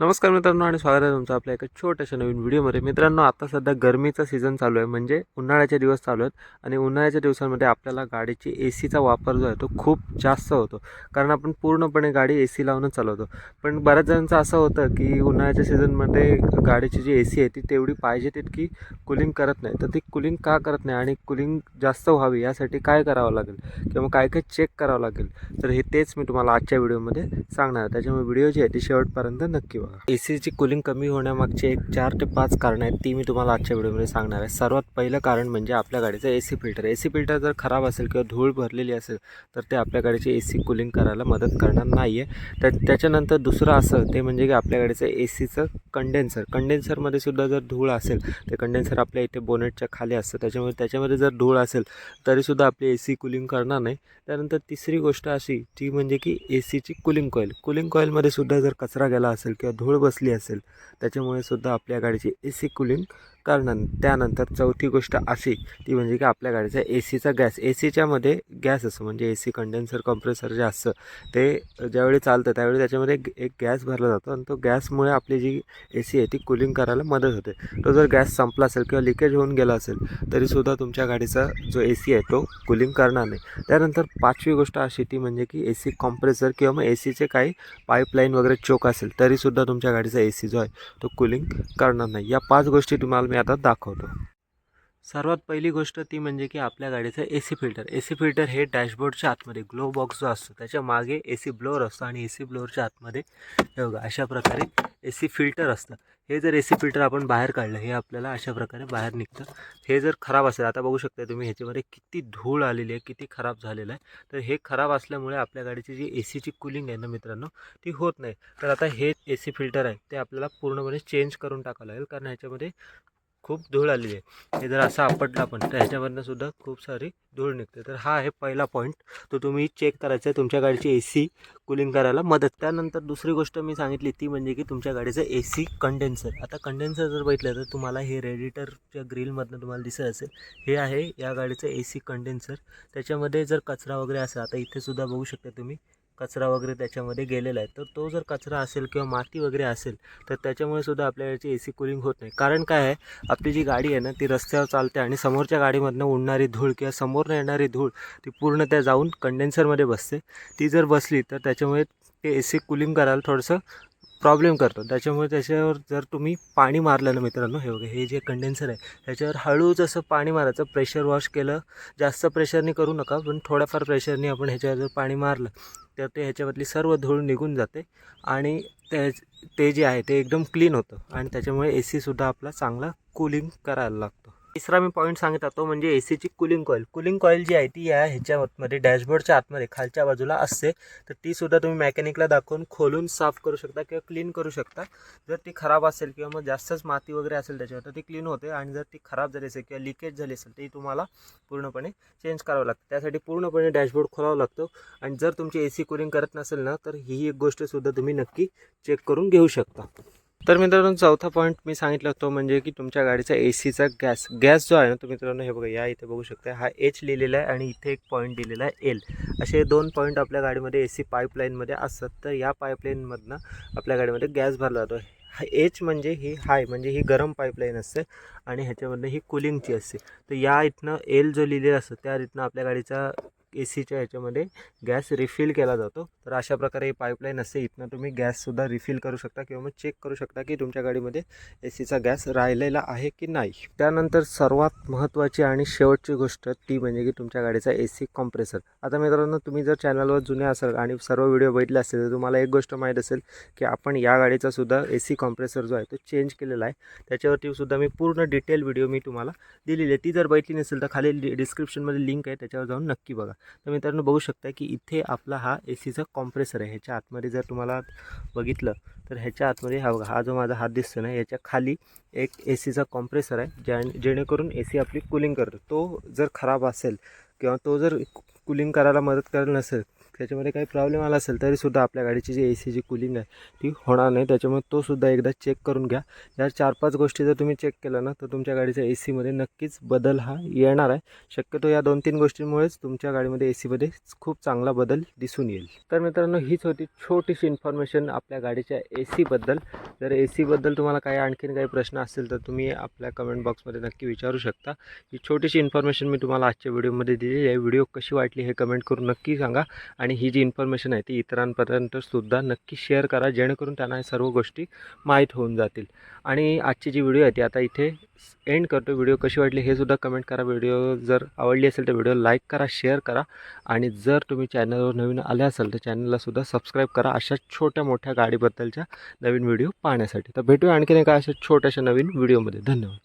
नमस्कार मित्रांनो आणि स्वागत आहे तुमचं आपल्या एका छोट्याशा नवीन व्हिडिओमध्ये. मित्रांनो आता सध्या गरमीचा सीझन चालू आहे. म्हणजे उन्हाळ्याचे दिवस चालू आहेत आणि उन्हाळ्याच्या दिवसांमध्ये आपल्याला गाडीची ए सीचा वापर जो आहे तो खूप जास्त होतो. कारण आपण पूर्णपणे गाडी ए सी लावूनच चालवतो. पण बऱ्याच जणांचं असं होतं की उन्हाळ्याच्या सीझनमध्ये गाडीची जी ए सी आहे ती तेवढी पाहिजे तितकी कुलिंग करत नाही. तर ती कुलिंग का करत नाही आणि कुलिंग जास्त व्हावी यासाठी काय करावं लागेल? किंवा काय काय चेक करावं लागेल? तर हे तेच मी तुम्हाला आजच्या व्हिडिओमध्ये सांगणार त्याच्यामुळे व्हिडिओ जी आहे ती शेवटपर्यंत नक्की बघा. ए सीची कुलिंग कमी होण्यामागचे एक चार ते पाच कारणं आहेत ती मी तुम्हाला आजच्या व्हिडिओमध्ये सांगणार आहे. सर्वात पहिलं कारण म्हणजे आपल्या गाडीचं A C filter A C filter जर खराब असेल किंवा धूळ भरलेली असेल तर ते आपल्या गाडीची ए सी कुलिंग करायला मदत करणार नाही आहे तर त्याच्यानंतर दुसरं असं ते म्हणजे की आपल्या गाडीचं ए सीचं कंडेन्सर कंडेन्सरमध्ये सुद्धा जर धूळ असेल ते कंडेन्सर आपल्या इथे बोनेटच्या खाली असतं. त्याच्यामुळे त्याच्यामध्ये जर धूळ असेल तरीसुद्धा आपली ए सी कुलिंग करणार नाही. त्यानंतर तिसरी गोष्ट अशी ती म्हणजे की ए सीची कुलिंग कॉईल कुलिंग कॉईलमध्ये सुद्धा जर कचरा गेला असेल किंवा धूळ बसली असेल त्याच्यामुळे सुद्धा आपल्या गाडीची ए सी कुलिंग करणार त्यानंतर चौथी गोष्ट अशी ती म्हणजे की आपल्या गाडीचा ए सीचा गॅस ए सीच्यामध्ये गॅस असतो म्हणजे ए सी कंडेन्सर कॉम्प्रेसर जे असतं ते ज्यावेळी चालतं त्यावेळी त्याच्यामध्ये एक- एक गॅस भरला जातो आणि तो गॅसमुळे आपली जी ए सी आहे ती कुलिंग करायला मदत होते. तो जर गॅस संपला असेल किंवा लिकेज होऊन गेला असेल तरीसुद्धा तुमच्या गाडीचा जो ए सी आहे तो कुलिंग करणार नाही. त्यानंतर पाचवी गोष्ट अशी ती म्हणजे की ए सी कॉम्प्रेसर किंवा मग ए सीचे काही पाईपलाईन वगैरे चोक असेल तरीसुद्धा तुमच्या गाडीचा ए सी जो आहे तो कुलिंग करणार नाही. या पाच गोष्टी तुम्हाला मी आता दाखवतो. सर्वात पहिली गोष्ट ती म्हणजे की आपल्या गाडीचं A C filter A C filter हे डॅशबोर्डच्या आतमध्ये ग्लो बॉक्स जो असतो त्याच्यामागे ए सी ब्लोअर असतो आणि ए सी ब्लोअरच्या आतमध्ये हे बघा अशा प्रकारे ए सी फिल्टर असतं. हे जर ए सी फिल्टर आपण बाहेर काढलं हे आपल्याला अशा प्रकारे बाहेर निघतं. हे जर खराब असेल आता बघू शकता तुम्ही ह्याच्यामध्ये किती धूळ आलेली आहे किती खराब झालेलं आहे. तर हे खराब असल्यामुळे आपल्या गाडीची जी ए सीची कुलिंग आहे ना मित्रांनो ती होत नाही. तर आता हे ए सी फिल्टर आहे ते आपल्याला पूर्णपणे चेंज करून टाकावं लागेल. कारण ह्याच्यामध्ये खूप धूळ आलेली आहे. हे जर असा आपटला पण तर सुद्धा खूप सारी धूळ निघते. तर हा आहे पहिला पॉईंट तो तुम्ही चेक करायचा आहे तुमच्या गाडीची ए सी कुलिंग करायला मदत. त्यानंतर दुसरी गोष्ट मी सांगितली ती म्हणजे की तुमच्या गाडीचं ए सी कंडेन्सर आता कंडेन्सर जर बघितलं तर तुम्हाला हे रेडिटरच्या ग्रिलमधनं तुम्हाला दिसत असेल. हे आहे या गाडीचं ए सी कंडेन्सर त्याच्यामध्ये जर कचरा वगैरे असेल आता इथे सुद्धा बघू शकता तुम्ही. कचरा वगैरे त्याच्यामध्ये गेलेला आहे. तर तो जर कचरा असेल किंवा माती वगैरे असेल तर त्याच्यामुळे सुद्धा आपल्या याची ए सी कुलिंग होत नाही. कारण काय आहे आपली जी गाडी आहे ना ती रस्त्यावर चालते आणि समोरच्या गाडीमधनं उडणारी धूळ किंवा समोरनं येणारी धूळ ती पूर्ण त्या जाऊन कंडेन्सरमध्ये बसते. ती जर बसली तर त्याच्यामुळे ते ए सी कुलिंग करायला थोडंसं प्रॉब्लेम करतो. त्याच्यामुळे त्याच्यावर जर तुम्ही पाणी मारलं ना मित्रांनो हे बघा हे जे कंडेन्सर आहे त्याच्यावर हळूच असं पाणी मारायचं प्रेशर वॉश केलं जास्त प्रेशरनी करू नका पण थोड्याफार प्रेशरनी आपण ह्याच्यावर जर पाणी मारलं तर ते ह्याच्यामधली सर्व धूळ निघून जाते आणि ते ते जे आहे ते एकदम क्लीन होतं. आणि त्याच्यामुळे ए सीसुद्धा आपला चांगला कूलिंग करायला लागतो. तिसरा मी पॉईंट सांगत तो म्हणजे ए सीची कुलिंग कॉईल कुलिंग कॉईल जी आहे ती या ह्याच्यामध्ये डॅशबोर्डच्या आतमध्ये खालच्या बाजूला असते. तर ती सुद्धा तुम्ही मेकॅनिकला दाखवून खोलून साफ करू शकता किंवा क्लीन करू शकता. जर ती खराब असेल किंवा मग जास्तच माती वगैरे असेल त्याच्यावर तर ती क्लीन होते. आणि जर ती खराब झाली असेल किंवा लिकेज झाली असेल ती तुम्हाला पूर्णपणे चेंज करावं लागतं. त्यासाठी पूर्णपणे डॅशबोर्ड खोलावं लागतो. आणि जर तुमची ए सी कुलिंग करत नसेल ना तर ही एक गोष्टसुद्धा तुम्ही नक्की चेक करून घेऊ शकता. तर मित्रांनो चौथा पॉईंट मी सांगितलं होतं म्हणजे की तुमच्या गाडीचा ए सीचा गॅस गॅस जो आहे ना तो मित्रांनो हे बघा या इथे बघू शकता हा एच लिहिलेला आहे आणि इथे एक पॉईंट दिलेला आहे एल असे दोन पॉईंट आपल्या गाडीमध्ये ए सी पाईपलाईनमध्ये असतात. तर या पाईपलाईनमधनं आपल्या गाडीमध्ये गॅस भरला जातो. हा एच म्हणजे ही हाय म्हणजे ही गरम पाईपलाईन असते आणि ह्याच्यामधनं ही कुलिंगची असते. तर या इथनं एल जो लिहिलेला असतो त्या इथनं आपल्या गाडीचा ए सीच्या ह्याच्यामध्ये गॅस रिफिल केला जातो. तर अशा प्रकारे ही पाईपलाईन असते. इथनं तुम्ही गॅससुद्धा रिफिल करू शकता किंवा मग चेक करू शकता की तुमच्या गाडीमध्ये ए सीचा गॅस राहिलेला आहे की नाही. त्यानंतर सर्वात महत्त्वाची आणि शेवटची गोष्ट ती म्हणजे की तुमच्या गाडीचा ए सी कॉम्प्रेसर आता मित्रांनो तुम्ही जर चॅनलवर जुने असाल आणि सर्व व्हिडिओ बघितले असेल तर तुम्हाला एक गोष्ट माहीत असेल की आपण या गाडीचा सुद्धा ए सी कॉम्प्रेसर जो आहे तो चेंज केलेला आहे. त्याच्यावरती सुद्धा मी पूर्ण डिटेल व्हिडिओ मी तुम्हाला दिलेली आहे. ती जर बघितली नसेल तर खाली डिस्क्रिप्शनमध्ये लिंक आहे. त्याच्यावर जाऊन नक्की बघा. तर मित्रांनो बघू शकता की इथे आपला हा ए सीचा कॉम्प्रेसर आहे. ह्याच्या आतमध्ये जर तुम्हाला बघितलं तर ह्याच्या आतमध्ये हा बघा हा जो माझा हात दिसतो ना याच्या खाली एक ए सीचा कॉम्प्रेसर आहे ज्या जेणेकरून ए सी आपली कुलिंग करतो. तो जर खराब असेल किंवा तो जर कुलिंग करायला मदत करत नसेल त्याच्यामध्ये काही प्रॉब्लेम आला असेल तरीसुद्धा आपल्या गाडीची जी ए सी जी कुलिंग आहे ती होणार नाही. त्याच्यामुळे तोसुद्धा एकदा चेक करून घ्या. या चार पाच गोष्टी जर तुम्ही चेक केलं ना तर तुमच्या गाडीच्या ए सीमध्ये नक्कीच बदल हा येणार आहे. शक्यतो या दोन तीन गोष्टींमुळेच तुमच्या गाडीमध्ये ए सीमध्ये खूप चांगला बदल दिसून येईल. तर मित्रांनो हीच होती छोटीशी इन्फॉर्मेशन आपल्या गाडीच्या ए सीबद्दल जर ए सीबद्दल तुम्हाला काही आणखीन काही प्रश्न असतील तर तुम्ही आपल्या कमेंट बॉक्समध्ये नक्की विचारू शकता. ही छोटीशी इन्फॉर्मेशन मी तुम्हाला आजच्या व्हिडिओमध्ये दिली आहे. व्हिडिओ कशी वाटली हे कमेंट करून नक्की सांगा. आणि आणि ही जी इन्फॉर्मेशन आहे ती इतरांपर्यंत सुद्धा नक्की शेअर करा जेणेकरून त्यांना सर्व गोष्टी माहीत होऊन जातील. आणि आजची जी व्हिडिओ आहे ती आता इथे एंड करतो. व्हिडिओ कशी वाटली हे सुद्धा कमेंट करा. व्हिडिओ जर आवडली असेल तर व्हिडिओ लाईक करा शेअर करा. आणि जर तुम्ही चॅनलवर नवीन आले असाल तर चॅनलला सुद्धा सबस्क्राईब करा अशा छोट्या मोठ्या गाडीबद्दलच्या नवीन व्हिडिओ पाहण्यासाठी. तर भेटूया आणखीन एका अशा छोट्याशा नवीन व्हिडिओमध्ये धन्यवाद.